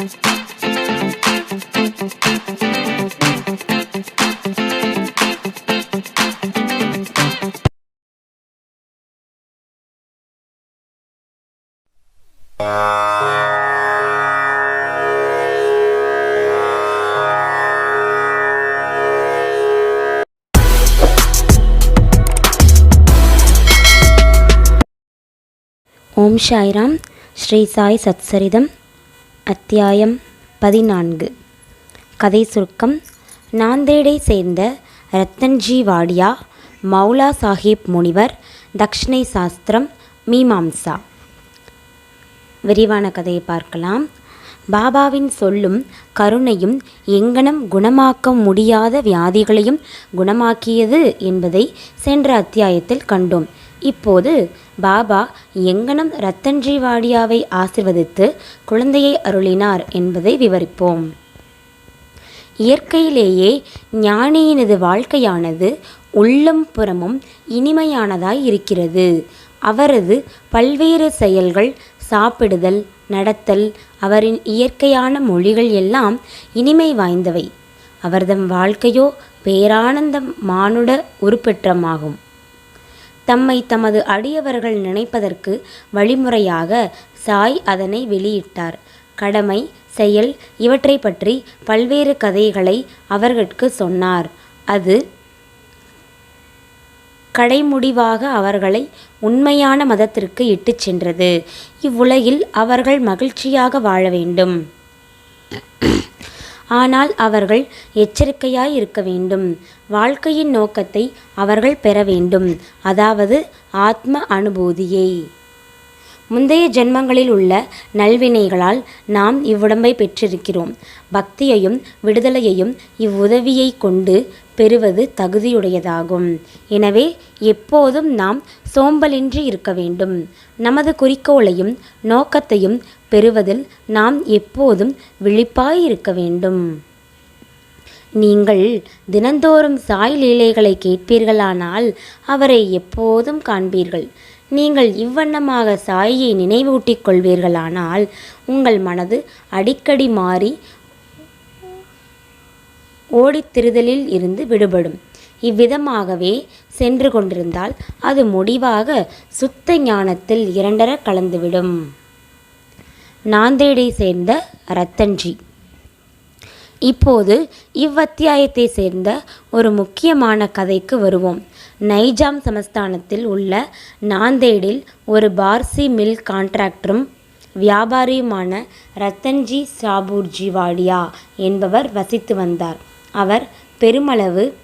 ஓம் சாய்ராம் ஸ்ரீ சாய் சத்சரிதம் அத்தியாயம் பதினான்கு. கதை சுருக்கம். நாந்தேடை சேர்ந்த ரத்தன்ஜி வாடியா மௌலா சாஹிப் முனிவர் தக்ஷணை சாஸ்திரம் மீமாம்சா. விரிவான கதையை பார்க்கலாம். பாபாவின் சொல்லும் கருணையும் எங்கனம் குணமாக்க முடியாத வியாதிகளையும் குணமாக்கியது என்பதை சென்ற அத்தியாயத்தில் கண்டோம். இப்போது பாபா எங்கனம் ரத்தன்ஜி வாடியாவை ஆசிர்வதித்து குழந்தையை அருளினார் என்பதை விவரிப்போம். இயற்கையிலேயே ஞானியினது வாழ்க்கையானது உள்ளம் புறமும் இனிமையானதாய் இருக்கிறது. அவரது பல்வேறு செயல்கள் சாப்பிடுதல் நடத்தல் அவரின் இயற்கையான மொழிகள் எல்லாம் இனிமை வாய்ந்தவை. அவர்தம் வாழ்க்கையோ பேரானந்தம் மானுட உருப்பெற்றமாகும். தம்மை தமது அடியவர்கள் நினைப்பதற்கு வழிமுறையாக சாய் அதனை வெளியிட்டார். கடமை செயல் இவற்றை பற்றி பல்வேறு கதைகளை அவர்களுக்கு சொன்னார். அது கடைமுடிவாக அவர்களை உண்மையான மதத்திற்கு இட்டுச் சென்றது. இவ்வுலகில் அவர்கள் மகிழ்ச்சியாக வாழ வேண்டும். ஆனால் அவர்கள் எச்சரிக்கையாய் இருக்க வேண்டும். வாழ்க்கையின் நோக்கத்தை அவர்கள் பெற வேண்டும். அதாவது ஆத்ம அனுபூதியை. முந்தைய ஜென்மங்களில் உள்ள நல்வினைகளால் நாம் இவ்வுடம்பை பெற்றிருக்கிறோம். பக்தியையும் விடுதலையையும் இவ்வுதவியை கொண்டு பெறுவது தகுதியுடையதாகும். எனவே எப்போதும் நாம் சோம்பலின்றி இருக்க வேண்டும். நமது குறிக்கோளையும் நோக்கத்தையும் பெறுவதில் நாம் எப்போதும் விழிப்பாயிருக்க வேண்டும். நீங்கள் தினந்தோறும் சாய் லீலைகளை கேட்பீர்களானால் அவரை எப்போதும் காண்பீர்கள். நீங்கள் இவ்வண்ணமாக சாயை நினைவூட்டிக் கொள்வீர்களானால் உங்கள் மனது அடிக்கடி மாறி ஓடித்திருதலில் இருந்து விடுபடும். இவ்விதமாகவே சென்று கொண்டிருந்தால் அது முடிவாக சுத்த ஞானத்தில் இரண்டர கலந்துவிடும். நாந்தேடை சேர்ந்த ரத்தன்ஜி. இப்போது இவ்வத்தியாயத்தை சேர்ந்த ஒரு முக்கியமான கதைக்கு வருவோம். நைஜாம் சமஸ்தானத்தில் உள்ள நாந்தேடில் ஒரு பார்சி மில் கான்ட்ராக்டரும் வியாபாரியுமான ரத்தன்ஜி சாபூர்ஜி வாடியா என்பவர் வசித்து வந்தார். அவர் பெருமளவு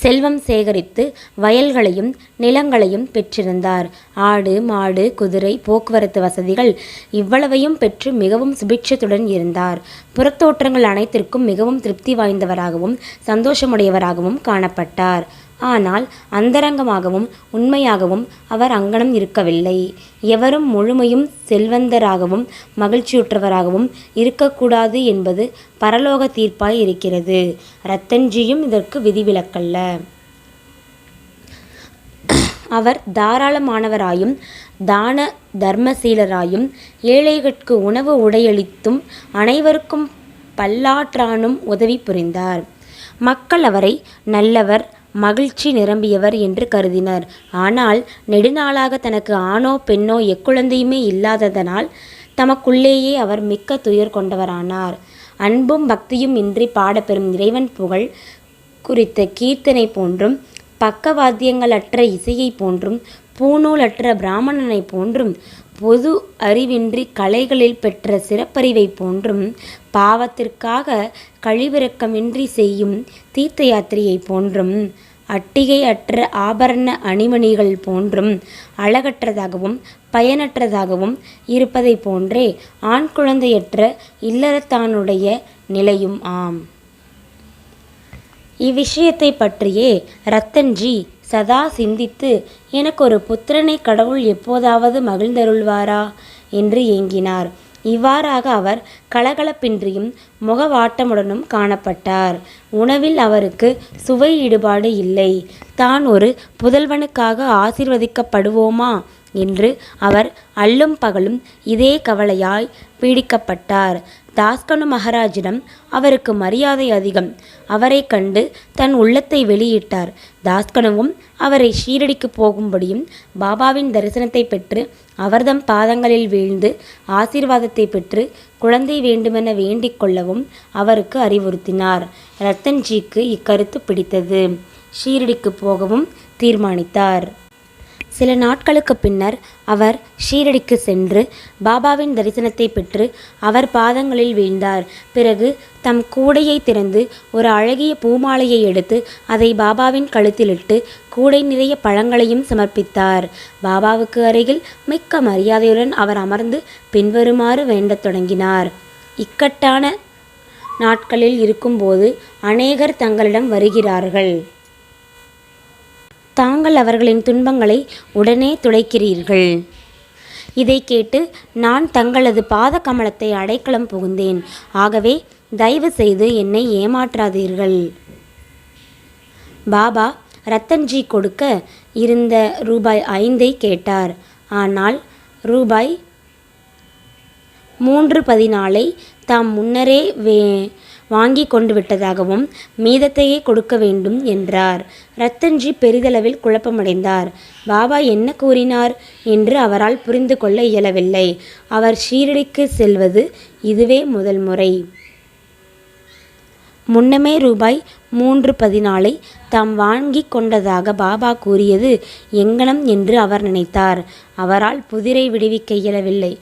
செல்வம் சேகரித்து வயல்களையும் நிலங்களையும் பெற்றிருந்தார். ஆடு மாடு குதிரை போக்குவரத்து வசதிகள் இவ்வளவையும் பெற்று மிகவும் சுபிட்சத்துடன் இருந்தார். புறத்தோற்றங்கள் அனைத்திற்கும் மிகவும் திருப்தி வாய்ந்தவராகவும் சந்தோஷமுடையவராகவும் காணப்பட்டார். ஆனால் அந்தரங்கமாகவும் உண்மையாகவும் அவர் அங்கனம் இருக்கவில்லை. எவரும் முழுமையும் செல்வந்தராகவும் மகிழ்ச்சியுற்றவராகவும் இருக்கக்கூடாது என்பது பரலோக தீர்ப்பாய் இருக்கிறது. ரத்தன்ஜியும் இதற்கு விதிவிலக்கல்ல. அவர் தாராளமானவராயும் தான தர்மசீலராயும் ஏழைகட்கு உணவு உடையளித்தும் அனைவருக்கும் பல்லாற்றானும் உதவி புரிந்தார். மக்கள் அவரை நல்லவர் மகிழ்ச்சி நிரம்பியவர் என்று கருதினர். ஆனால் நெடுநாளாக தனக்கு ஆணோ பெண்ணோ எக்குழந்தையுமே இல்லாததனால் தமக்குள்ளேயே அவர் மிக்க துயர் கொண்டவரானார். அன்பும் பக்தியும் இன்றி பாடப்பெறும் இறைவன் புகழ் குறித்த கீர்த்தனை போன்றும் பக்கவாத்தியங்களற்ற இசையை போன்றும் பூநூலற்ற பிராமணனை போன்றும் பொது அறிவின்றி கலைகளில் பெற்ற சிறப்பறிவை போன்றும் பாவத்திற்காக கழிவிறக்கமின்றி செய்யும் தீர்த்த யாத்திரையை போன்றும் அட்டிகை அற்ற ஆபரண அணிமணிகள் போன்றும் அழகற்றதாகவும் பயனற்றதாகவும் இருப்பதை போன்றே ஆண் குழந்தையற்ற இல்லறத்தானுடைய நிலையும் ஆம். இவ்விஷயத்தை பற்றியே ரத்தன்ஜி சதா சிந்தித்து எனக்கு ஒரு புத்திரனை கடவுள் எப்போதாவது மகிழ்ந்தருள்வாரா என்று ஏங்கினார். இவ்வாறாக அவர் கலகலப்பின்றியும் முகவாட்டமுடனும் காணப்பட்டார். உணவில் அவருக்கு சுவை ஈடுபாடு இல்லை. தான் ஒரு புதல்வனுக்காக ஆசீர்வதிக்கப்படுவோமா? என்று அவர் அல்லும் பகலும் இதே கவலையாய் பீடிக்கப்பட்டார். தாஸ்கனு மகாராஜிடம் அவருக்கு மரியாதை அதிகம். அவரை கண்டு தன் உள்ளத்தை வெளியிட்டார். தாஸ்கனுவும் அவரை ஷீரடிக்கு போகும்படியும் பாபாவின் தரிசனத்தை பெற்று அவர்தம் பாதங்களில் வீழ்ந்து ஆசீர்வாதத்தை பெற்று குழந்தை வேண்டுமென வேண்டிக் கொள்ளவும் அவருக்கு அறிவுறுத்தினார். ரத்தன்ஜிக்கு இக்கருத்து பிடித்தது. ஷீரடிக்கு போகவும் தீர்மானித்தார். சில நாட்களுக்கு பின்னர் அவர் ஷீரடிக்கு சென்று பாபாவின் தரிசனத்தை பெற்று அவர் பாதங்களில் வீழ்ந்தார். பிறகு தம் கூடையை திறந்து ஒரு அழகிய பூமாலையை எடுத்து அதை பாபாவின் கழுத்திலிட்டு கூடை நிறைய பழங்களையும் சமர்ப்பித்தார். பாபாவுக்கு அருகில் மிக்க மரியாதையுடன் அவர் அமர்ந்து பின்வருமாறு வேண்டத் தொடங்கினார். இக்கட்டான நாட்களில் இருக்கும்போது அநேகர் தங்களிடம் வருகிறார்கள். தாங்கள் அவர்களின் துன்பங்களை உடனே துடைக்கிறீர்கள் இதை கேட்டு நான் தங்களது பாத கமலத்தை அடைக்கலம் புகுந்தேன். ஆகவே தயவு செய்து என்னை ஏமாற்றாதீர்கள். பாபா ரத்தன்ஜி கொடுக்க இருந்த ரூபாய் ஐந்தை கேட்டார். ஆனால் ரூபாய் மூன்று பதினாலை தாம் முன்னரே வே வாங்கி கொண்டு விட்டதாகவும் மீதத்தையே கொடுக்க வேண்டும் என்றார். ரத்தன்ஜி பெரிதளவில் குழப்பமடைந்தார். பாபா என்ன கூறினார்? என்று அவரால் புரிந்து கொள்ள இயலவில்லை. அவர் ஷீரடிக்கு செல்வது இதுவே முதல் முறை. முன்னமே ரூபாய் மூன்று பதினாலை தாம் வாங்கி கொண்டதாக பாபா கூறியது எங்கனம் என்று அவர் நினைத்தார். அவரால் புதிரை விடுவிக்க இயலவில்லை.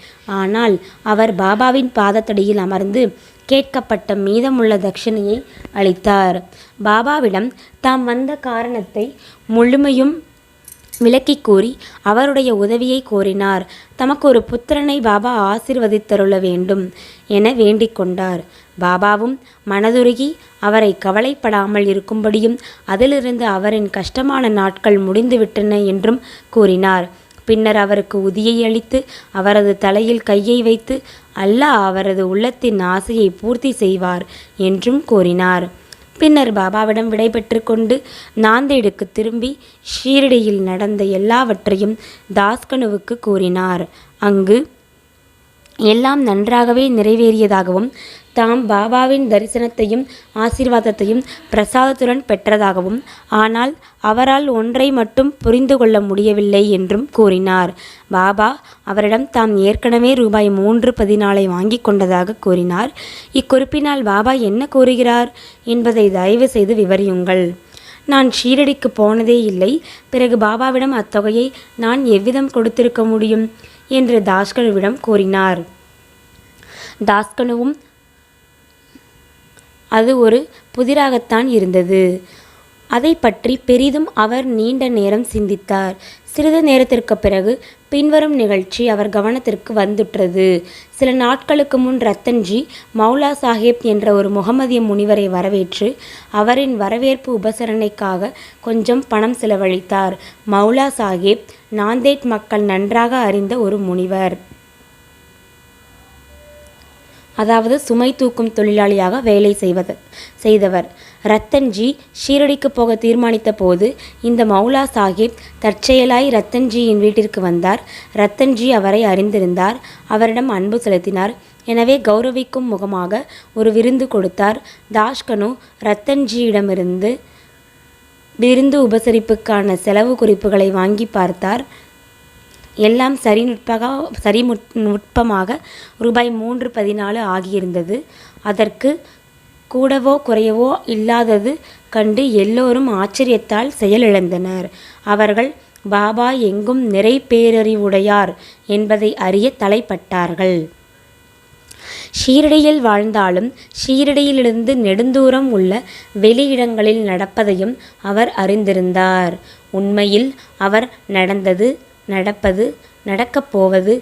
ஆனால் அவர் பாபாவின் பாதத்தடியில் அமர்ந்து கேட்கப்பட்ட மீதமுள்ள தட்சிணையை அளித்தார். பாபாவிடம் தாம் வந்த காரணத்தை முழுமையும் விளக்கி கூறி அவருடைய உதவியை கோரினார். தமக்கு ஒரு புத்திரனை பாபா ஆசிர்வதித்தருள வேண்டும் என வேண்டிக் கொண்டார். பாபாவும் மனதுருகி அவரை கவலைப்படாமல் இருக்கும்படியும் அதிலிருந்து அவரின் கஷ்டமான நாட்கள் முடிந்துவிட்டன என்றும் கூறினார். பின்னர் அவருக்கு உதியை அளித்து அவரது தலையில் கையை வைத்து அல்லாஹ் அவரது உள்ளத்தின் ஆசையை பூர்த்தி செய்வார் என்றும் கூறினார். பின்னர் பாபாவிடம் விடைபெற்று கொண்டு நாந்தேடுக்கு திரும்பி ஷீரடியில் நடந்த எல்லாவற்றையும் தாஸ்கனுவுக்கு கூறினார். அங்கு எல்லாம் நன்றாகவே நிறைவேறியதாகவும் தாம் பாபாவின் தரிசனத்தையும் ஆசீர்வாதத்தையும் பிரசாதத்துடன் பெற்றதாகவும் ஆனால் அவரால் ஒன்றை மட்டும் புரிந்து கொள்ள முடியவில்லை என்றும் கூறினார். பாபா அவரிடம் தாம் ஏற்கனவே ரூபாய் மூன்று பதினாலை வாங்கி கொண்டதாக கூறினார். இக்குறிப்பினால் பாபா என்ன கூறுகிறார் என்பதை தயவு செய்து விவரியுங்கள். நான் ஷீரடிக்கு போனதே இல்லை. பிறகு பாபாவிடம் அத்தொகையை நான் எவ்விதம் கொடுத்திருக்க முடியும்? என்று தாஸ்கனுவிடம் கூறினார். தாஸ்கனுவும் அது ஒரு புதிராகத்தான் இருந்தது. அதை பற்றி பெரிதும் அவர் நீண்ட நேரம் சிந்தித்தார். சிறிது நேரத்திற்கு பிறகு பின்வரும் நிகழ்ச்சி அவர் கவனத்திற்கு வந்துற்றது. சில நாட்களுக்கு முன் ரத்தன்ஜி மௌலா சாஹேப் என்ற ஒரு முகமதிய முனிவரை வரவேற்று அவரின் வரவேற்பு உபசரணைக்காக கொஞ்சம் பணம் செலவழித்தார். மௌலா சாஹேப் நாந்தேட் மக்கள் நன்றாக அறிந்த ஒரு முனிவர். அதாவது சுமை தூக்கும் தொழிலாளியாக வேலை செய்வது செய்தவர். ரத்தன்ஜி ஷீரடிக்கு போக தீர்மானித்த போது இந்த மௌலா சாஹிப் தற்செயலாய் ரத்தன்ஜியின் வீட்டிற்கு வந்தார். ரத்தன்ஜி அவரை அறிந்திருந்தார். அவரிடம் அன்பு செலுத்தினார். எனவே கௌரவிக்கும் முகமாக ஒரு விருந்து கொடுத்தார். தாஷ்கனு ரத்தன்ஜியிடமிருந்து விருந்து உபசரிப்புக்கான செலவு குறிப்புகளை வாங்கி பார்த்தார். எல்லாம் சரி நுட்பகா சரி நுட்பமாக ரூபாய் மூன்று பதினாலு ஆகியிருந்தது. அதற்கு கூடவோ குறையவோ இல்லாதது கண்டு எல்லோரும் ஆச்சரியத்தால் செயலிழந்தனர். அவர்கள் பாபா எங்கும் நிறை பேரறிவுடையார் என்பதை அறிய தலைப்பட்டார்கள். ஷீரடியில் வாழ்ந்தாலும் ஷீரடியிலிருந்து நெடுந்தூரம் உள்ள வெளியிடங்களில் நடப்பதையும் அவர் அறிந்திருந்தார். உண்மையில் அவர் நடந்தது நடப்பது நடக்கப் போவது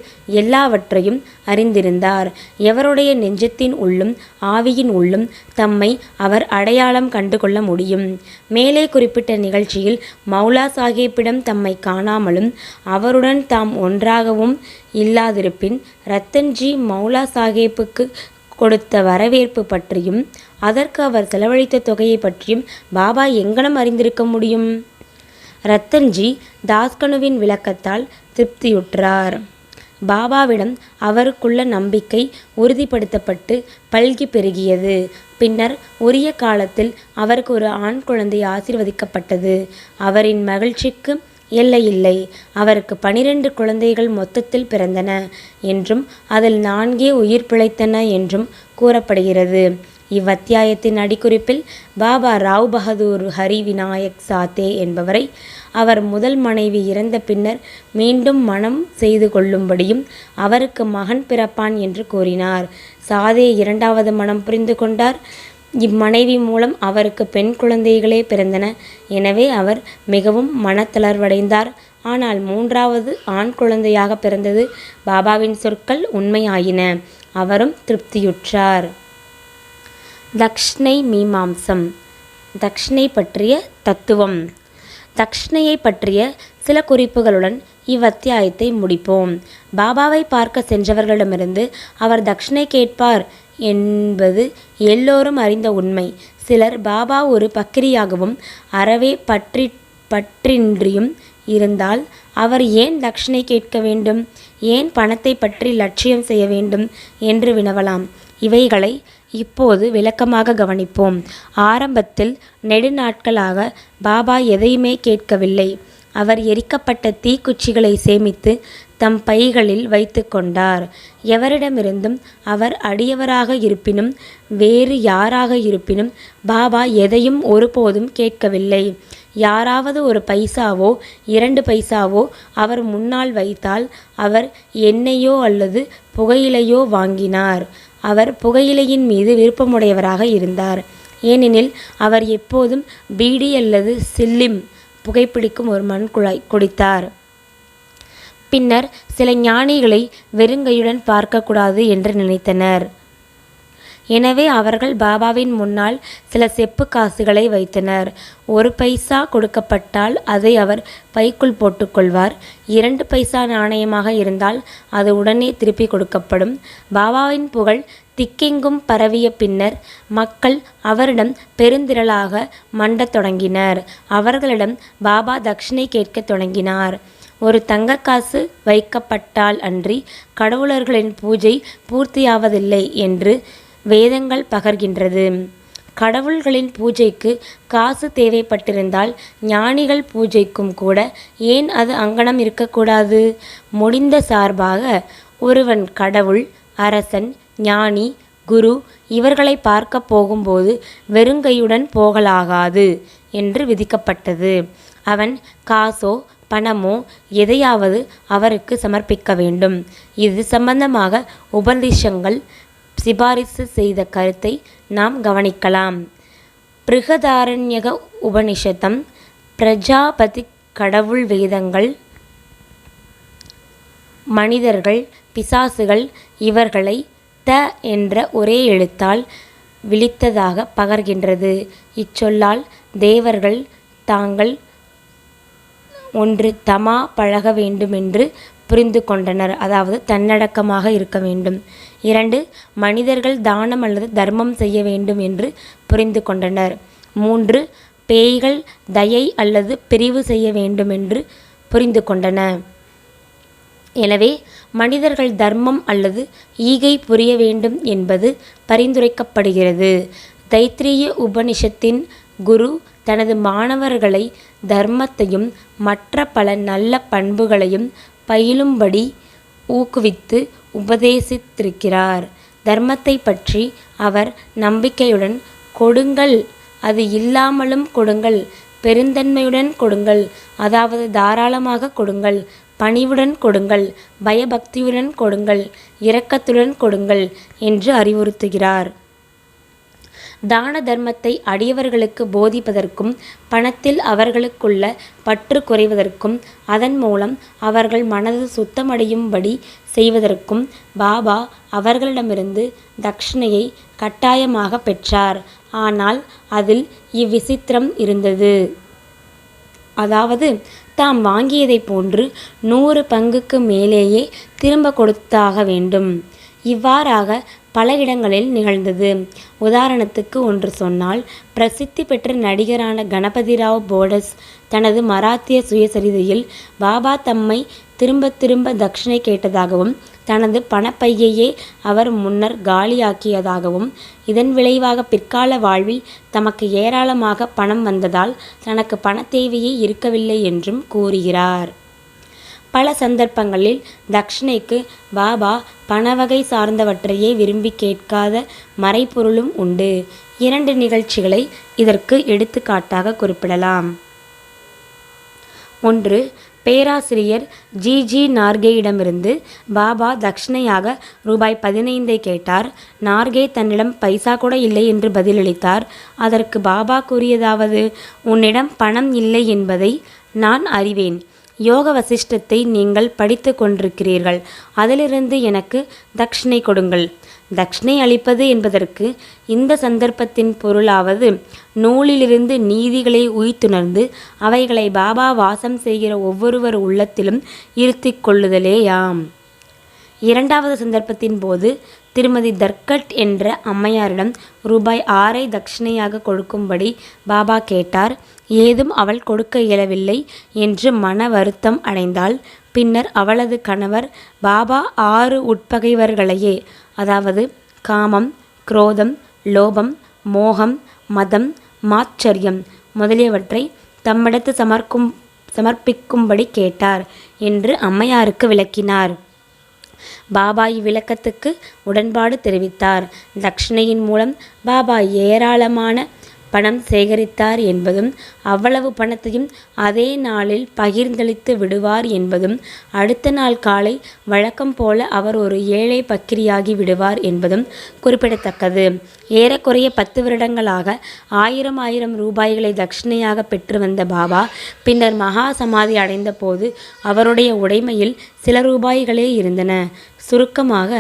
எல்லாவற்றையும் அறிந்திருந்தார். எவருடைய நெஞ்சத்தின் உள்ளும் ஆவியின் உள்ளும் தம்மை அவர் அடையாளம் கண்டுகொள்ள முடியும். மேலே குறிப்பிட்ட நிகழ்ச்சியில் மௌலா சாஹிப்பிடம் தம்மை காணாமலும் அவருடன் தாம் ஒன்றாகவும் இல்லாதிருப்பின் ரத்தன்ஜி மௌலா சாஹேப்புக்கு கொடுத்த வரவேற்பு பற்றியும் அதற்கு அவர் செலவழித்த தொகையை பற்றியும் பாபா எங்கனம் அறிந்திருக்க முடியும்? ரத்தன்ஜி தாஸ்கனுவின் விளக்கத்தால் திருப்தியுற்றார். பாபாவிடம் அவருக்குள்ள நம்பிக்கை உறுதிப்படுத்தப்பட்டு பல்கி பெருகியது. பின்னர் உரிய காலத்தில் அவருக்கு ஒரு ஆண் குழந்தை ஆசிர்வதிக்கப்பட்டது. அவரின் மகிழ்ச்சிக்கு எல்லையில்லை. அவருக்கு பனிரெண்டு குழந்தைகள் மொத்தத்தில் பிறந்தன என்றும் அதில் நான்கே உயிர் பிழைத்தன என்றும் கூறப்படுகிறது. இவ்வத்தியாயத்தின் அடிக்குறிப்பில் பாபா ராவ் பகதூர் ஹரி விநாயக் சாத்தே என்பவரை அவர் முதல் மனைவி இறந்த பின்னர் மீண்டும் மணம் செய்து கொள்ளும்படியும் அவருக்கு மகன் பிறப்பான் என்று கூறினார். சாதே இரண்டாவது மனம் புரிந்து கொண்டார். இம்மனைவி மூலம் அவருக்கு பெண் குழந்தைகளே பிறந்தன. எனவே அவர் மிகவும் மனத்தளர்வடைந்தார். ஆனால் மூன்றாவது ஆண் குழந்தையாக பிறந்தது பாபாவின் சொற்கள் உண்மையாயின. அவரும் திருப்தியுற்றார். தக்ஷ்ணை மீமாம்சம். தக்ஷ்ணை பற்றிய தத்துவம். தக்ஷ்ணையை பற்றிய சில குறிப்புகளுடன் இவ்வத்தியாயத்தை முடிப்போம். பாபாவை பார்க்க சென்றவர்களிடமிருந்து அவர் தக்ஷணை கேட்பார் என்பது எல்லோரும் அறிந்த உண்மை. சிலர் பாபா ஒரு பக்கிரியாகவும் அறவே பற்றி பற்றின்றியும் இருந்தால் அவர் ஏன் தக்ஷிணை கேட்க வேண்டும்? ஏன் பணத்தை பற்றி லட்சியம் செய்ய வேண்டும் என்று வினவலாம். இவைகளை இப்போது விளக்கமாக கவனிப்போம். ஆரம்பத்தில் நெடுநாட்களாக பாபா எதையுமே கேட்கவில்லை. அவர் எரிக்கப்பட்ட தீக்குச்சிகளை சேமித்து தம் பைகளில் வைத்து கொண்டார். எவரிடமிருந்தும் அவர் அடியவராக இருப்பினும் வேறு யாராக இருப்பினும் பாபா எதையும் ஒருபோதும் கேட்கவில்லை. யாராவது ஒரு பைசாவோ இரண்டு பைசாவோ அவர் முன்னால் வைத்தால் அவர் எண்ணெயோ அல்லது புகையிலையோ வாங்கினார். அவர் புகையிலையின் மீது விருப்பமுடையவராக இருந்தார். ஏனெனில் அவர் எப்போதும் பீடி அல்லது சில்லிம் புகைப்பிடிக்கும் ஒரு மண் குழாய் குடித்தார். பின்னர் சில ஞானிகளை வெறுங்கையுடன் பார்க்கக்கூடாது என்று நினைத்தனர். எனவே அவர்கள் பாபாவின் முன்னால் சில செப்பு காசுகளை வைத்தனர். ஒரு பைசா கொடுக்கப்பட்டால் அதை அவர் பைக்குள் போட்டுக்கொள்வார். இரண்டு பைசா நாணயமாக இருந்தால் அது உடனே திருப்பி கொடுக்கப்படும். பாபாவின் புகழ் திக்கெங்கும் பரவிய பின்னர் மக்கள் அவரிடம் பெருந்திரளாக மண்டத் தொடங்கினர். அவர்களிடம் பாபா தட்சிணை கேட்கத் தொடங்கினார். ஒரு தங்கக்காசு வைக்கப்பட்டால் அன்றி கடவுளர்களின் பூஜை பூர்த்தியாவதில்லை என்று வேதங்கள் பகர்கின்றது. கடவுள்களின் பூஜைக்கு காசு தேவைப்பட்டிருந்தால் ஞானிகள் பூஜைக்கும் கூட ஏன் அது அங்கனம் இருக்கக்கூடாது? முடிந்த சார்பாக ஒருவன் கடவுள் அரசன் ஞானி குரு இவர்களை பார்க்க போகும்போது வெறுங்கையுடன் போகலாகாது என்று விதிக்கப்பட்டது. அவன் காசோ பணமோ எதையாவது அவருக்கு சமர்ப்பிக்க வேண்டும். இது சம்பந்தமாக உபதேசங்கள் சிபாரிசு செய்த கருத்தை நாம் கவனிக்கலாம். பிருகதாரண்யக உபனிஷதம் பிரஜாபதி கடவுள் வேதங்கள் மனிதர்கள் பிசாசுகள் இவர்களை த என்ற ஒரே எழுத்தால் விழித்ததாக பகர்கின்றது. இச்சொல்லால் தேவர்கள் தாங்கள் ஒன்று தமா பழக வேண்டுமென்று புரிந்து கொண்டனர். அதாவது தன்னடக்கமாக இருக்க வேண்டும். இரண்டு மனிதர்கள் தானம் அல்லது தர்மம் செய்ய வேண்டும் என்று புரிந்து கொண்டனர். மூன்று பேய்கள் தயை அல்லது பிரிவு செய்ய வேண்டும் என்று புரிந்து கொண்டன. எனவே மனிதர்கள் தர்மம் அல்லது ஈகை புரிய வேண்டும் என்பது பரிந்துரைக்கப்படுகிறது. தைத்திரிய உபனிஷத்தின் குரு தனது மாணவர்களை தர்மத்தையும் மற்ற பல நல்ல பண்புகளையும் பயிலும்படி ஊக்குவித்து உபதேசித்திருக்கிறார். தர்மத்தை பற்றி அவர் நம்பிக்கையுடன் கொடுங்கள் அது இல்லாமலும் கொடுங்கள் பெருந்தன்மையுடன் கொடுங்கள் அதாவது தாராளமாக கொடுங்கள் பணிவுடன் கொடுங்கள் பயபக்தியுடன் கொடுங்கள் இரக்கத்துடன் கொடுங்கள் என்று அறிவுறுத்துகிறார். தான தர்மத்தை அடியவர்களுக்கு போதிப்பதற்கும் பணத்தில் அவர்களுக்குள்ள பற்று குறைவதற்கும் அதன் மூலம் அவர்கள் மனது சுத்தமடையும்படி செய்வதற்கும் பாபா அவர்களிடமிருந்து தக்ஷணையை கட்டாயமாக பெற்றார். ஆனால் அதில் இவ்விசித்திரம் இருந்தது. அதாவது தாம் வாங்கியதைப் போன்று நூறு பங்குக்கு மேலேயே திரும்ப கொடுத்தாக வேண்டும். இவ்வாறாக பல இடங்களில் நிகழ்ந்தது. உதாரணத்துக்கு ஒன்று சொன்னால் பிரசித்தி பெற்ற நடிகரான கணபதி ராவ் போடஸ் தனது மராத்திய சுயசரிதையில் பாபா தம்மை திரும்ப திரும்ப தட்சிணை கேட்டதாகவும் தனது பணப்பையையே அவர் முன்னர் காலியாக்கியதாகவும் இதன் விளைவாக பிற்கால வாழ்வில் தமக்கு ஏராளமாக பணம் வந்ததால் தனக்கு பண தேவையே இருக்கவில்லை என்றும் கூறுகிறார். பல சந்தர்ப்பங்களில் தக்ஷணைக்கு பாபா பணவகை சார்ந்தவற்றையே விரும்பி கேட்காத மறைபொருளும் உண்டு. இரண்டு நிகழ்ச்சிகளை இதற்கு எடுத்துக்காட்டாக குறிப்பிடலாம். ஒன்று பேராசிரியர் ஜி. ஜி. நார்கேயிடமிருந்து பாபா தட்சிணையாக ரூபாய் பதினைந்தை கேட்டார். நார்கே தன்னிடம் பைசா கூட இல்லை என்று பதிலளித்தார். அதற்கு பாபா கூறியதாவது உன்னிடம் பணம் இல்லை என்பதை நான் அறிவேன். யோக வசிஷ்டத்தை நீங்கள் படித்து கொண்டிருக்கிறீர்கள். அதிலிருந்து எனக்கு தட்சிணை கொடுங்கள். தட்சிணை அளிப்பது என்பதற்கு இந்த சந்தர்ப்பத்தின் பொருளாவது நூலிலிருந்து நீதிகளை உய்த்துணர்ந்து அவைகளை பாபா வாசம் செய்கிற ஒவ்வொருவர் உள்ளத்திலும் இருத்திக் கொள்ளுதலேயாம். இரண்டாவது சந்தர்ப்பத்தின் போது திருமதி தர்கட் என்ற அம்மையாரிடம் ரூபாய் ஆறை தட்சிணையாக கொடுக்கும்படி பாபா கேட்டார். ஏதும் அவள் கொடுக்க இயலவில்லை என்று மன வருத்தம் அடைந்தாள். பின்னர் அவளது கணவர் பாபா ஆறு உட்பகைவர்களையே அதாவது காமம் குரோதம் லோபம் மோகம் மதம் மாச்சரியம் முதலியவற்றை தம்மிடத்து சமர்க்கும் சமர்ப்பிக்கும்படி கேட்டார் என்று அம்மையாருக்கு விளக்கினார். பாபா இவ்விளக்கத்துக்கு உடன்பாடு தெரிவித்தார். தட்சிணையின் மூலம் பாபா ஏராளமான பணம் சேகரித்தார் என்பதும் அவ்வளவு பணத்தையும் அதே நாளில் பகிர்ந்தளித்து விடுவார் என்பதும் அடுத்த நாள் காலை வழக்கம் போல அவர் ஒரு ஏழை பக்கிரியாகி விடுவார் என்பதும் குறிப்பிடத்தக்கது. ஏறக்குறைய பத்து வருடங்களாக ஆயிரம் ஆயிரம் ரூபாய்களை தட்சிணையாக பெற்று வந்த பாபா பின்னர் மகா சமாதி அடைந்த போது அவருடைய உடைமையில் சில ரூபாய்களே இருந்தன. சுருக்கமாக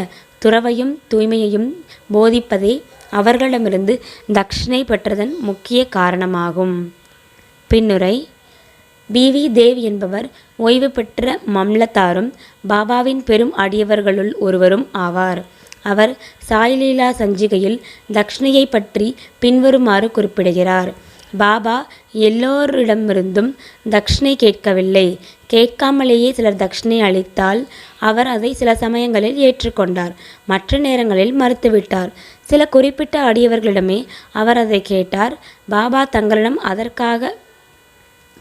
துறவையும் தூய்மையையும் போதிப்பதே அவர்களிடமிருந்து தட்சிணை பெற்றதன் முக்கிய காரணமாகும். பின்னுரை பி. வி. தேவ் என்பவர் ஓய்வு பெற்ற மம்லத்தாரும் பாபாவின் பெரும் அடியவர்களுள் ஒருவரும் ஆவார். அவர் சாய்லீலா சஞ்சிகையில் தக்ஷணையை பற்றி பின்வருமாறு குறிப்பிடுகிறார். பாபா எல்லோரிடமிருந்தும் தக்ஷினை கேட்கவில்லை. கேட்காமலேயே சிலர் தக்ஷினை அளித்தால் அவர் அதை சில சமயங்களில் ஏற்றுக்கொண்டார் மற்ற நேரங்களில் மறுத்துவிட்டார். சில குறிப்பிட்ட அடியவர்களிடமே அவர் அதை கேட்டார் பாபா தங்களிடம் அதற்காக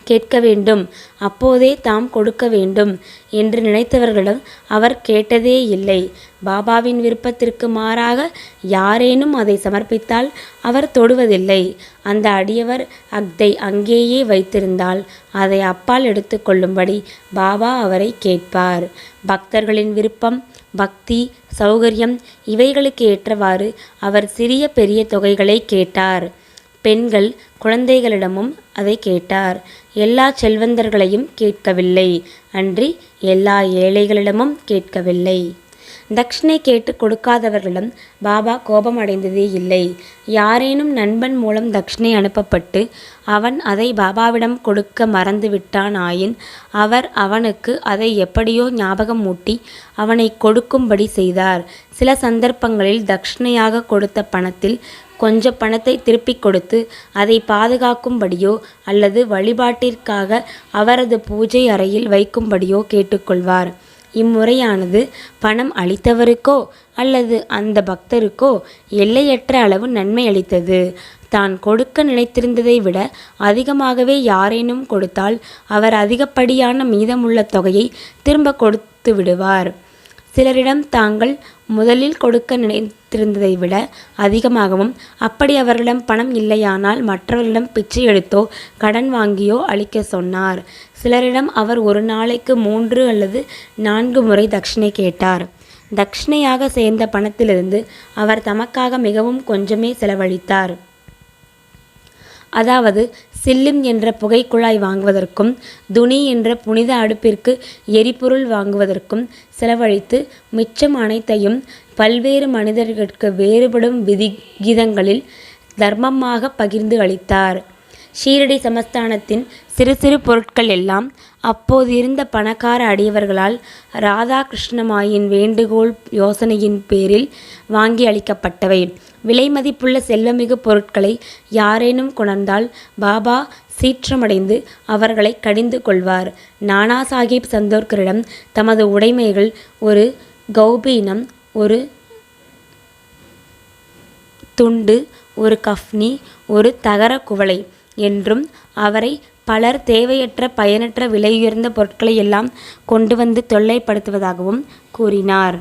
கேட்க வேண்டும். அப்போதே தாம் கொடுக்க வேண்டும் என்று நினைத்தவர்களிடம் அவர் கேட்டதே இல்லை. பாபாவின் விருப்பத்திற்கு மாறாக யாரேனும் அதை சமர்ப்பித்தால் அவர் தொடுவதில்லை. அந்த அடியவர் அக்தை அங்கேயே வைத்திருந்தால் அதை அப்பால் எடுத்துக்கொள்ளும்படி பாபா அவரை கேட்பார். பக்தர்களின் விருப்பம் பக்தி சௌகரியம் இவைகளுக்கு ஏற்றவாறு அவர் சிறிய பெரிய தொகைகளை கேட்டார். பெண்கள் குழந்தைகளிடமும் அதை கேட்டார். எல்லா செல்வந்தர்களையும் கேட்கவில்லை. அன்றி எல்லா ஏழைகளிடமும் கேட்கவில்லை. தக்ஷனை கேட்டு கொடுக்காதவர்களிடம் பாபா கோபம் அடைந்ததே இல்லை. யாரேனும் நண்பன் மூலம் தக்ஷனை அனுப்பப்பட்டு அவன் அதை பாபாவிடம் கொடுக்க மறந்து விட்டான் ஆயின் அவர் அவனுக்கு அதை எப்படியோ ஞாபகம் மூட்டி அவனை கொடுக்கும்படி செய்தார். சில சந்தர்ப்பங்களில் தக்ஷணையாக கொடுத்த பணத்தில் கொஞ்ச பணத்தை திருப்பிக் கொடுத்து அதை பாதுகாக்கும்படியோ அல்லது வழிபாட்டிற்காக அவரது பூஜை அறையில் வைக்கும்படியோ கேட்டுக்கொள்வார். இம்முறையானது பணம் அளித்தவருக்கோ அல்லது அந்த பக்தருக்கோ எல்லையற்ற அளவு நன்மை அளித்தது. தான் கொடுக்க நினைத்திருந்ததை விட அதிகமாகவே யாரேனும் கொடுத்தால் அவர் அதிகப்படியான மீதமுள்ள தொகையை திரும்ப கொடுத்து விடுவார். சிலரிடம் தாங்கள் முதலில் கொடுக்க நினைத்திருந்ததை விட அதிகமாகவும் அப்படி அவர்களிடம் பணம் இல்லையானால் மற்றவர்களிடம் பிச்சை எடுத்தோ கடன் வாங்கியோ அளிக்க சொன்னார். சிலரிடம் அவர் ஒரு நாளைக்கு மூன்று அல்லது நான்கு முறை தட்சிணை கேட்டார். தட்சிணையாக சேர்ந்த பணத்திலிருந்து அவர் தமக்காக மிகவும் கொஞ்சமே செலவழித்தார். அதாவது சில்லிம் என்ற புகைக்குழாய் வாங்குவதற்கும் துணி என்ற புனித அடுப்பிற்கு எரிபொருள் வாங்குவதற்கும் செலவழித்து மிச்சம் அனைத்தையும் பல்வேறு மனிதர்களுக்கு வேறுபடும் விதிகிதங்களில் தர்மமாக பகிர்ந்து அளித்தார். ஷீரடி சமஸ்தானத்தின் சிறு சிறு பொருட்கள் எல்லாம் அப்போது இருந்த பணக்கார அடியவர்களால் ராதாகிருஷ்ணமாயின் வேண்டுகோள் யோசனையின் பேரில் வாங்கி அளிக்கப்பட்டவை. விலைமதிப்புள்ள செல்வமிகு பொருட்களை யாரேனும் கொணர்ந்தால் பாபா சீற்றமடைந்து அவர்களை கடிந்து கொள்வார். நானா சாஹிப் சந்தோர்கரிடம் தமது உடைமைகள் ஒரு கௌபீனம் ஒரு துண்டு ஒரு கஃப்னி ஒரு தகர குவளை என்றும் அவரை பலர் தேவையற்ற பயனற்ற விலையுயர்ந்த பொருட்களை எல்லாம் கொண்டு வந்து தொல்லைப்படுத்துவதாகவும் கூறினார்.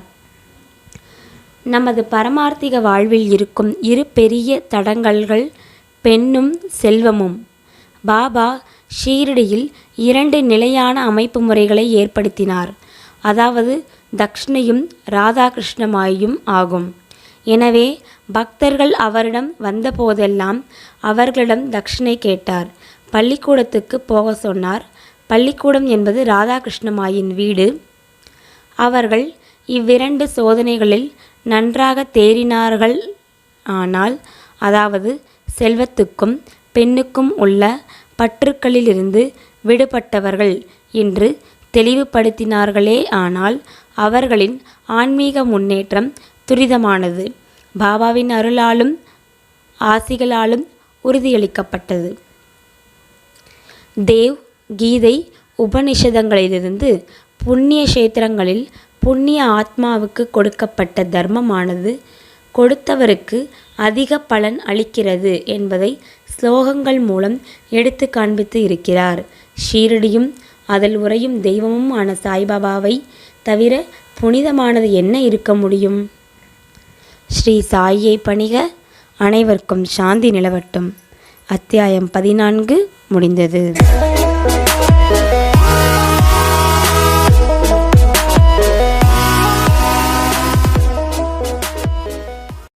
நமது பரமார்த்திக வாழ்வில் இருக்கும் இரு பெரிய தடங்கல்கள் பெண்ணும் செல்வமும். பாபா ஷீரடியில் இரண்டு நிலையான அமைப்பு முறைகளை ஏற்படுத்தினார். அதாவது தக்ஷணையும் ராதாகிருஷ்ணமாயும் ஆகும். எனவே பக்தர்கள் அவரிடம் வந்தபோதெல்லாம் அவர்களிடம் தட்சிணை கேட்டார். பள்ளிக்கூடத்துக்கு போக சொன்னார். பள்ளிக்கூடம் என்பது ராதாகிருஷ்ணமாயின் வீடு. அவர்கள் இவ்விரண்டு சோதனைகளில் நன்றாக தேறினார்கள் ஆனால் அதாவது செல்வத்துக்கும் பெண்ணுக்கும் உள்ள பற்றுக்களிலிருந்து விடுபட்டவர்கள் என்று தெளிவுபடுத்தினார்களே ஆனால் அவர்களின் ஆன்மீக முன்னேற்றம் துரிதமானது. பாபாவின் அருளாலும் ஆசிகளாலும் உறுதியளிக்கப்பட்டது. தேவ் கீதை உபனிஷதங்களிலிருந்து புண்ணிய கஷேத்திரங்களில் புண்ணிய ஆத்மாவுக்கு கொடுக்கப்பட்ட தர்மமானது கொடுத்தவருக்கு அதிக பலன் அளிக்கிறது என்பதை ஸ்லோகங்கள் மூலம் எடுத்து காண்பித்து இருக்கிறார். ஷீரடியும் அதில் உறையும் தெய்வமும் ஆன சாய்பாபாவை தவிர புனிதமானது என்ன இருக்க முடியும்? ஸ்ரீ சாயை பணிக அனைவருக்கும் சாந்தி நிலவட்டும். அத்தியாயம் பதினான்கு முடிந்தது.